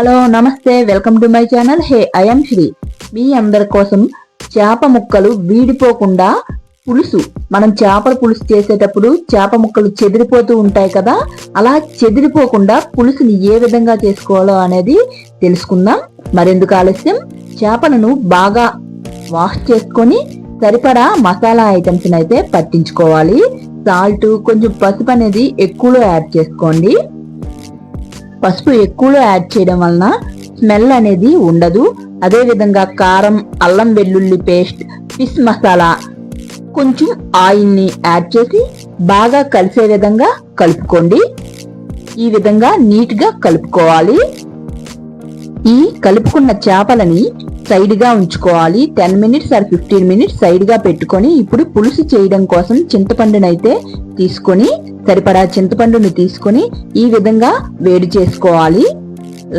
Hello నమస్తే welcome to my channel. Hey I'm Sri. మీ అందరి కోసం చేప ముక్కలు వీడిపోకుండా పులుసు. మనం చేపల పులుసు చేసేటప్పుడు చేప ముక్కలు చెదిరిపోతూ ఉంటాయి కదా అలా చెదిరిపోకుండా పులుసుని ఏ విధంగా చేసుకోవాలో అనేది తెలుసుకుందాం. మరెందుకు ఆలస్యం? చేపలను బాగా వాష్ చేసుకొని సరిపడా మసాలా ఐటమ్స్ అయితే పట్టించుకోవాలి. సాల్ట్ కొంచెం పసుపు అనేది ఎక్కువలో యాడ్ చేసుకోండి. పసుపు ఎక్కువలో యాడ్ చేయడం వలన స్మెల్ అనేది ఉండదు. అదే విధంగా కారం అల్లం వెల్లుల్లి పేస్ట్ ఫిష్ మసాలా కొంచెం ఆయిల్ని యాడ్ చేసి బాగా కలిసే విధంగా కలుపుకోండి. ఈ విధంగా నీట్గా కలుపుకోవాలి. ఈ కలుపుకున్న చేపలని సైడ్గా ఉంచుకోవాలి. Ten minutes or fifteen minutes సైడ్గా పెట్టుకొని ఇప్పుడు పులుసు చేయడం కోసం చింతపండునైతే తీసుకొని సరిపడా చింతపండుని తీసుకొని ఈ విధంగా వేడి చేసుకోవాలి.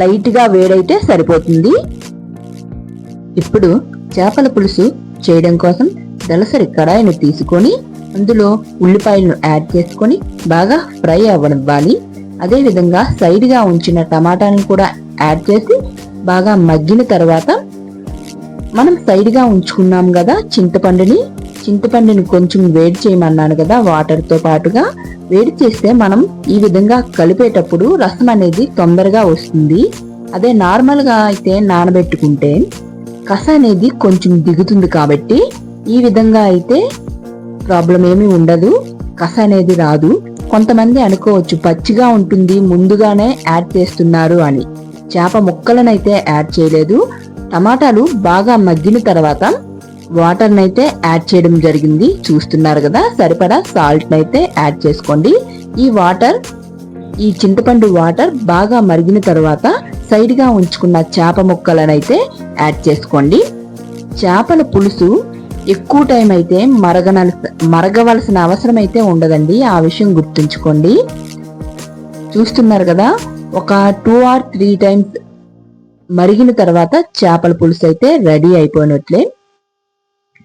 లైట్గా వేడైతే సరిపోతుంది. ఇప్పుడు చేపల పులుసు చేయడం కోసం దలసరి కడాయిని తీసుకొని అందులో ఉల్లిపాయలను యాడ్ చేసుకొని బాగా ఫ్రై అవ్వనివ్వాలి. అదేవిధంగా సైడ్గా ఉంచిన టమాటాలను కూడా యాడ్ చేసి బాగా మగ్గిన తర్వాత మనం సైడ్గా ఉంచుకున్నాం కదా చింతపండుని. చింతపండుని కొంచెం వేడి చేయమన్నాను కదా వాటర్తో పాటుగా. వేడి చేస్తే మనం ఈ విధంగా కలిపేటప్పుడు రసం అనేది తొందరగా వస్తుంది. అదే నార్మల్గా అయితే నానబెట్టుకుంటే కస అనేది కొంచెం దిగుతుంది కాబట్టి ఈ విధంగా అయితే ప్రాబ్లం ఏమీ ఉండదు. కస అనేది రాదు. కొంతమంది అనుకోవచ్చు పచ్చిగా ఉంటుంది ముందుగానే యాడ్ చేస్తున్నారు అని. చేప ముక్కలనైతే యాడ్ చేయలేదు. టమాటాలు బాగా మగ్గిన తర్వాత వాటర్నైతే యాడ్ చేయడం జరిగింది. చూస్తున్నారు కదా సరిపడా సాల్ట్నైతే యాడ్ చేసుకోండి. ఈ వాటర్ ఈ చింతపండు వాటర్ బాగా మరిగిన తర్వాత సైడ్గా ఉంచుకున్న చేప ముక్కలనైతే యాడ్ చేసుకోండి. చేపల పులుసు ఎక్కువ టైం అయితే మరగన మరగవలసిన అవసరం అయితే ఉండదండి. ఆ విషయం గుర్తుంచుకోండి. చూస్తున్నారు కదా ఒక టూ ఆర్ త్రీ టైమ్స్ మరిగిన తర్వాత చేపల పులుసు అయితే రెడీ అయిపోయినట్లే.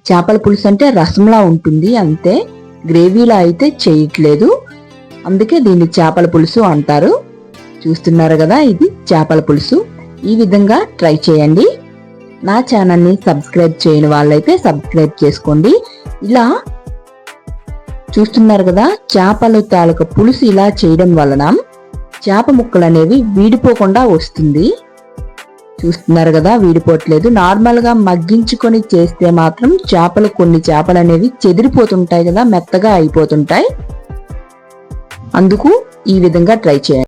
చేపల పులుసు అంటే రసంలా ఉంటుంది అంతే. గ్రేవీలా అయితే చేయట్లేదు. అందుకే దీన్ని చేపల పులుసు అంటారు. చూస్తున్నారు కదా ఇది చేపల పులుసు. ఈ విధంగా ట్రై చేయండి. నా ఛానల్ని సబ్స్క్రైబ్ చేయని వాళ్ళైతే సబ్స్క్రైబ్ చేసుకోండి. ఇలా చూస్తున్నారు కదా చేపల తాలూకా పులుసు ఇలా చేయడం వలన చేప ముక్కలు అనేవి వీడిపోకుండా వస్తుంది. చూస్తున్నారు కదా వీడిపోవట్లేదు. నార్మల్గా మగ్గించుకొని చేస్తే మాత్రం చేపలు కొన్ని చేపలు అనేవి చెదిరిపోతుంటాయి కదా మెత్తగా అయిపోతుంటాయి. అందుకు ఈ విధంగా ట్రై చేయండి.